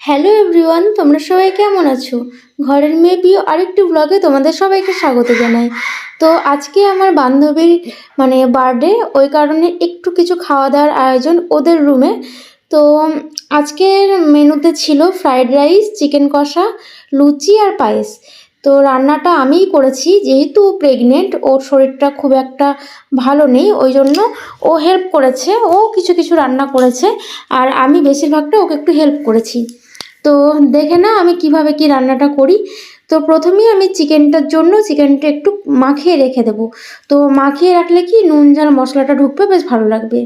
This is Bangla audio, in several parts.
হ্যালো এভরিওয়ান তোমরা সবাই কেমন আছো? ঘরের মেয়ে প্রিয় আরেকটি ব্লগে তোমাদের সবাইকে স্বাগত জানাই। তো আজকে আমার বান্ধবীর মানে বার্থডে ওই কারণে একটু কিছু খাওয়া দাওয়ার আয়োজন ওদের রুমে তো আজকের মেনুতে ছিল ফ্রায়েড রাইস চিকেন কষা, লুচি আর পায়েস। তো রান্নাটা আমিই করেছি। যেহেতু প্রেগনেন্ট ওর শরীরটা খুব একটা ভালো নেই, ওই জন্য ও হেল্প করেছে। ও কিছু কিছু রান্না করেছে আর আমি বেশিরভাগটা ওকে একটু হেল্প করেছি। তো দেখে না আমি কীভাবে কি রান্নাটা করি। তো প্রথমেই আমি চিকেনটার জন্য চিকেনটা একটু মাখিয়ে রেখে দেবো। তো মাখিয়ে রাখলে কি নুন, ঝাল, মশলাটা ঢুকবে, বেশ ভালো লাগবে।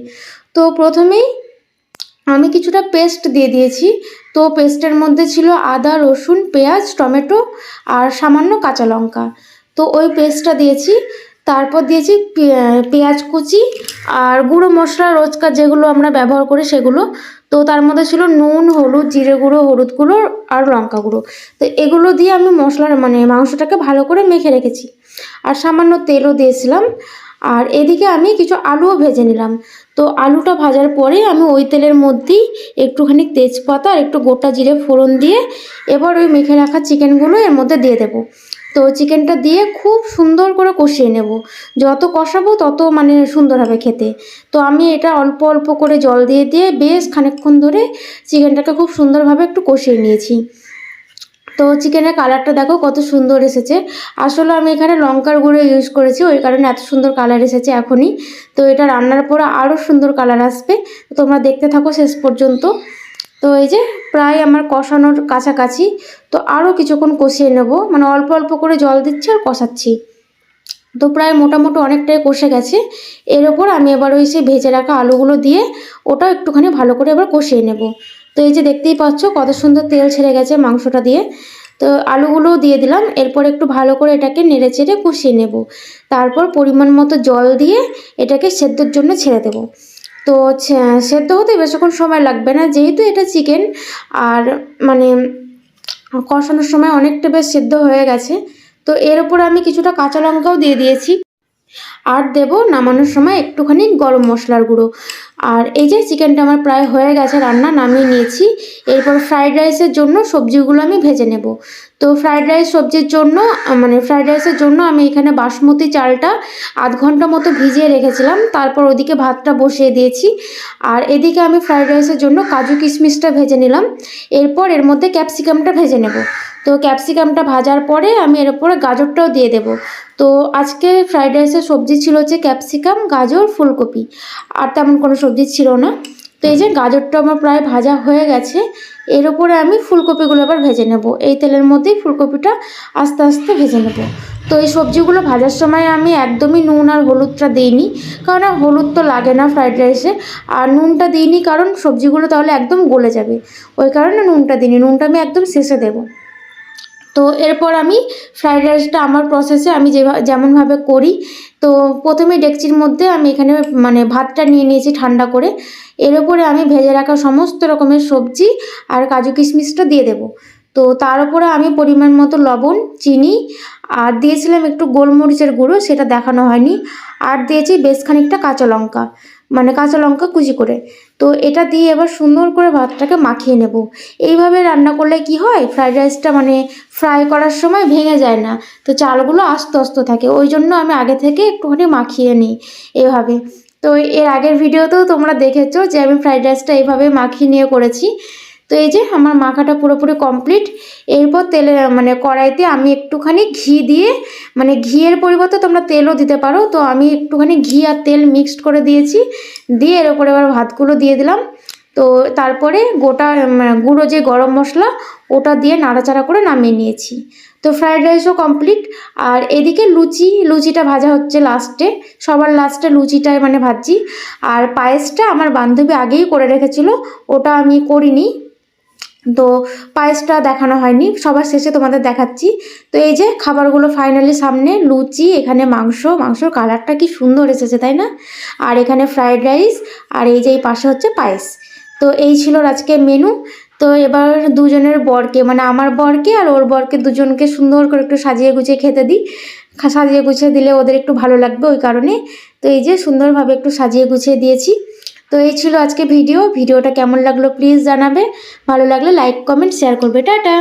তো প্রথমেই আমি কিছুটা পেস্ট দিয়ে দিয়েছি। তো পেস্টের মধ্যে ছিল আদা, রসুন, পেঁয়াজ, টমেটো আর সামান্য কাঁচা লঙ্কা। তো ওই পেস্টটা দিয়েছি। তারপর দিয়েছি পেঁয়াজ কুচি আর গুঁড়ো মশলা, রোজকার যেগুলো আমরা ব্যবহার করি সেগুলো। তো তার মধ্যে ছিল নুন, হলুদ, জিরে গুঁড়ো, হলুদ গুঁড়ো আর লঙ্কা গুঁড়ো। তো এগুলো দিয়ে আমি মশলার মানে মাংসটাকে ভালো করে মেখে রেখেছি। আর সামান্য তেলও দিয়েছিলাম। আর এদিকে আমি কিছু আলুও ভেজে নিলাম। তো আলুটা ভাজার পরে আমি ওই তেলের মধ্যেই একটুখানি তেজপাতা আর একটু গোটা জিরে ফোড়ন দিয়ে এবার ওই মেখে রাখা চিকেনগুলো এর মধ্যে দিয়ে দেবো। তো চিকেনটা দিয়ে খুব সুন্দর করে কষিয়ে নেব। যত কষাবো তত মানে সুন্দর হবে খেতে। তো আমি এটা অল্প অল্প করে জল দিয়ে দিয়ে বেশ খানিকক্ষণ ধরে চিকেনটাকে খুব সুন্দরভাবে একটু কষিয়ে নিয়েছি। তো চিকেনের কালারটা দেখো কত সুন্দর এসেছে। আসলে আমি এখানে লঙ্কার গুঁড়ো ইউজ করেছি, ওই কারণে এত সুন্দর কালার এসেছে এখনই। তো এটা রান্নার পরে আরও সুন্দর কালার আসবে। তোমরা দেখতে থাকো শেষ পর্যন্ত। তো এই যে প্রায় আমার কষানোর কাছাকাছি। তো আরও কিছুক্ষণ কষিয়ে নেব। মানে অল্প অল্প করে জল দিচ্ছি আর কষাচ্ছি। তো প্রায় মোটামুটি অনেকটাই কষে গেছে। এর ওপর আমি এবার ওই সে ভেজে রাখা আলুগুলো দিয়ে ওটাও একটুখানি ভালো করে এবার কষিয়ে নেব। তো এই যে দেখতেই পাচ্ছ, কত সুন্দর তেল ছেড়ে গেছে মাংসটা দিয়ে। তো আলুগুলোও দিয়ে দিলাম, এরপর একটু ভালো করে এটাকে নেড়ে চেড়ে কষিয়ে নেব। তারপর পরিমাণ মতো জল দিয়ে এটাকে সেদ্ধর জন্য ছেড়ে দেব। তো সেদ্ধ হতে বেশিক্ষণ সময় লাগবে না, যেহেতু এটা চিকেন, আর মানে কষানোর সময় অনেকটা বেশ সেদ্ধ হয়ে গেছে। তো এর উপর আমি কিছুটা কাঁচা লঙ্কাও দিয়ে দিয়েছি। আর দেব নামানোর সময় একটুখানি গরম মশলার গুঁড়ো। আর এই যে চিকেনটা আমার প্রায় হয়ে গেছে রান্না, নামিয়ে নিয়েছি। এরপর ফ্রাইড রাইসের জন্য সবজিগুলো আমি ভেজে নেব। তো ফ্রাইড রাইস সবজির জন্য মানে ফ্রাইড রাইসের জন্য আমি এখানে বাসমতি চালটা আধ ঘণ্টা মতো ভিজিয়ে রেখেছিলাম। তারপর ওদিকে ভাতটা বসিয়ে দিয়েছি। আর এদিকে আমি ফ্রাইড রাইসের জন্য কাজু কিশমিশটা ভেজে নিলাম। এরপর এর মধ্যে ক্যাপসিকামটা ভেজে নেব। তো ক্যাপসিকামটা ভাজার পরে আমি এর উপরে গাজরটাও দিয়ে দেব। তো আজকে ফ্রাইড রাইসের সবজি ছিল হচ্ছে ক্যাপসিকাম, গাজর, ফুলকপি। আর তেমন কোনো সবজি ছিল না। তো এই যে গাজরটা আমার প্রায় ভাজা হয়ে গেছে, এর উপরে আমি ফুলকপিগুলো আবার ভেজে নেব। এই তেলের মধ্যেই ফুলকপিটা আস্তে আস্তে ভেজে নেব। তো এই সবজিগুলো ভাজার সময় আমি একদমই নুন আর হলুদটা দিইনি, কারণ হলুদ তো লাগে না ফ্রাইড রাইসে। আর নুনটা দিইনি কারণ সবজিগুলো তাহলে একদম গলে যাবে। ওই কারণে নুনটা দিইনি। নুনটা আমি একদম শেষে দেবো। তো এরপর আমি ফ্রাইড রাইসটা আমার প্রসেসে আমি যেভাবে যেমনভাবে করি, তো প্রথমে ডেকচির মধ্যে আমি এখানে মানে ভাতটা নিয়ে নিয়েছি ঠান্ডা করে। এর উপরে আমি ভেজে রাখা সমস্ত রকমের সবজি আর কাজু কিশমিশটা দিয়ে দেবো। তো তার উপরে আমি পরিমাণ মতো লবণ, চিনি, আর দিয়েছিলাম একটু গোলমরিচের গুঁড়ো, সেটা দেখানো হয়নি। আর দিয়েছি বেশ খানিকটা কাঁচা লঙ্কা মানে কাঁচা লঙ্কা কুচি করে। তো এটা দিয়ে এবার সুন্দর করে ভাতটাকে মাখিয়ে নেব। এইভাবে রান্না করলে কি হয়, ফ্রাইড রাইসটা মানে ফ্রাই করার সময় ভেঙে যায় না, তো চালগুলো আস্তে আস্তে থাকে। ওই জন্য আমি আগে থেকে একটুখানি মাখিয়ে নিই এভাবে। তো এর আগের ভিডিওতেও তোমরা দেখেছ যে আমি ফ্রাইড রাইসটা এইভাবে মাখিয়ে নিয়ে করেছি। তো এই যে আমার মাখাটা পুরোপুরি কমপ্লিট এরপর তেলে মানে কড়াইতে আমি একটুখানি ঘি দিয়ে মানে ঘিয়ের পরিবর্তে তোমরা তেলও দিতে পারো। তো আমি একটুখানি ঘি আর তেল মিক্সড করে দিয়েছি। দিয়ে এর উপরে এবার ভাতগুলো দিয়ে দিলাম। তো তারপরে গোটা গুঁড়ো যে গরম মশলা, ওটা দিয়ে নাড়াচাড়া করে নামিয়ে নিয়েছি। তো ফ্রায়েড রাইসও কমপ্লিট আর এদিকে লুচি, লুচিটা ভাজা হচ্ছে লাস্টে। সবার লাস্টে লুচিটাই মানে ভাজছি। আর পায়েসটা আমার বান্ধবী আগেই করে রেখেছিল। ওটা আমি করিনি। তো পায়েসটা দেখানো হয়নি, সবার শেষে তোমাদের দেখাচ্ছি। তো এই যে খাবারগুলো ফাইনালি সামনে, লুচি, এখানে মাংস, মাংসর কালারটা কি সুন্দর এসেছে, তাই না? আর এখানে ফ্রাইড রাইস আর এই যে এই পাশে হচ্ছে পায়েস। তো এই ছিল আজকে মেনু তো এবার দুজনের বরকে মানে আমার বরকে আর ওর বরকে দুজনকে সুন্দর করে একটু সাজিয়ে গুছিয়ে খেতে দিই। সাজিয়ে গুছিয়ে দিলে ওদের একটু ভালো লাগবে ওই কারণে। তো এই যে সুন্দরভাবে একটু সাজিয়ে গুছিয়ে দিয়েছি। তো এই ছিল আজকে ভিডিও। ভিডিওটা কেমন লাগল প্লিজ জানাবে। ভালো লাগলে লাইক, কমেন্ট শেয়ার করবে। টাটা।